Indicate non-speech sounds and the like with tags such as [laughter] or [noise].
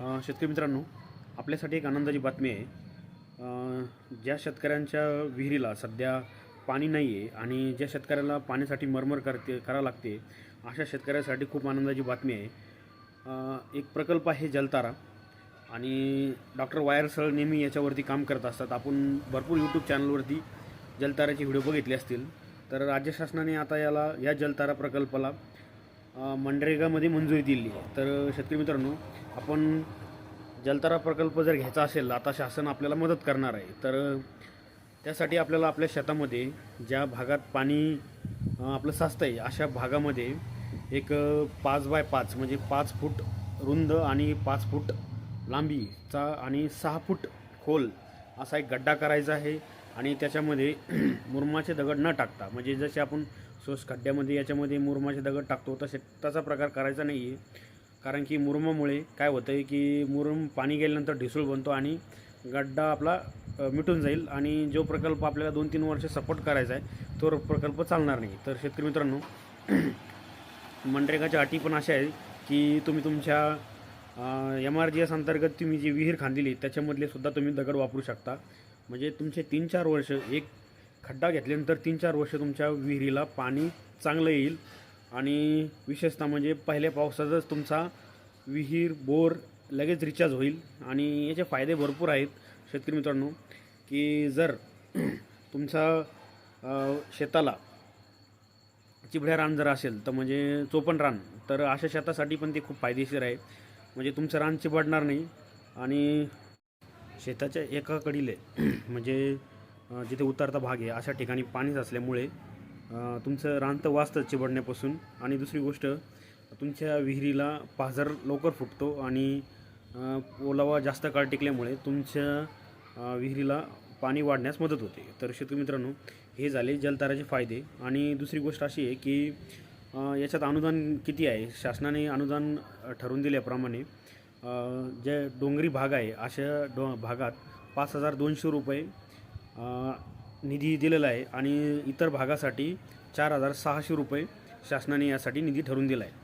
शेतकरी मित्रांनो आपल्यासाठी एक आनंदाची बातमी आहे. ज्या शेतकऱ्यांच्या विहिरीला सध्या पाणी नाही आहे आणि ज्या शेतकऱ्याला पाण्यासाठी मरमर करते करावं लागते अशा शेतकऱ्यासाठी खूप आनंदाची बातमी आहे. एक प्रकल्प आहे जलतारा आणि डॉक्टर वायर सळ नेहमी याच्यावरती काम करत असतात. आपण भरपूर यूट्यूब चॅनलवरती जलताराचे व्हिडिओ बघितले असतील. तर राज्य शासनाने आता याला या जलतारा प्रकल्पाला मनरेगामध्ये मंजुरी दिली. तर शेतकरी मित्रांनो आपण जलतारा प्रकल्प जर घ्यायचा असेल आता शासन आपल्याला मदत करणार आहे. तर त्यासाठी आपल्याला आपल्या शेतामध्ये ज्या भागात पाणी आपलं साचतं आहे अशा भागामध्ये एक पाच बाय पाच म्हणजे पाच फूट रुंद आणि पाच फूट लांबीचा आणि सहा फूट खोल असा एक गड्डा करायचा आहे. आणि त्याच्यामध्ये [clears throat] मुरमाचे दगड न टाकता म्हणजे जसे आपण सोस खड्ड्यामध्ये याच्यामध्ये मुरमाचे दगड टाकतो. तसे तसा प्रकार करायचा नाही आहे कारण की मुरमामुळे काय होतं आहे की मुरम पाणी गेल्यानंतर ढिसूळ बनतो आणि गड्डा आपला मिटून जाईल आणि जो प्रकल्प आपल्याला दोन तीन वर्ष सपोर्ट करायचा आहे तो प्रकल्प चालणार नाही. तर शेतकरी मित्रांनो [clears throat] मनरेगाच्या अटी पण अशा आहेत की तुम्ही तुमच्या एम आर जी एस अंतर्गत तुम्ही जी विहीर खांदिली त्याच्यामधले सुद्धा तुम्ही दगड वापरू शकता. म्हणजे तुमचे तीन चार वर्ष एक खड्डा घेतल्यानंतर तीन चार वर्ष तुमच्या विहिरीला पाणी चांगलं येईल. आणि विशेषतः म्हणजे पहिल्या पावसातच तुमचा विहीर बोर लगेच रिचार्ज होईल. आणि याचे फायदे भरपूर आहेत शेतकरी मित्रांनो की जर [clears throat] तुमचा शेताला चिबड्या रान जर असेल तर म्हणजे चोपण रान तर अशा शेतासाठी पण ते खूप फायदेशीर आहे. म्हणजे तुमचं रान चिबडणार नाही. आणि शेताच्या एका कडीले [clears throat] म्हणजे जिथे उतरता भाग आहे अशा ठिकाणी पाणीच असल्यामुळे तुमचं रान तर वाचतं चिबडण्यापासून आणि दुसरी गोष्ट तुमच्या विहिरीला पाझर लवकर फुटतो आणि ओलावा जास्त काळ टिकल्यामुळे तुमच्या विहिरीला पाणी वाढण्यास मदत होते. तर शेतकरी मित्रांनो हे झाले जलताराचे फायदे. आणि दुसरी गोष्ट अशी आहे की याच्यात अनुदान किती आहे? शासनाने अनुदान ठरवून दिल्याप्रमाणे जे डोंगरी भाग आहे अशा डो भागात पाच हजार दोनशे रुपये निधी दिलेला आहे आणि इतर भागासाठी चार हजार सहाशे रुपये शासनाने यासाठी निधी ठरवून दिला आहे.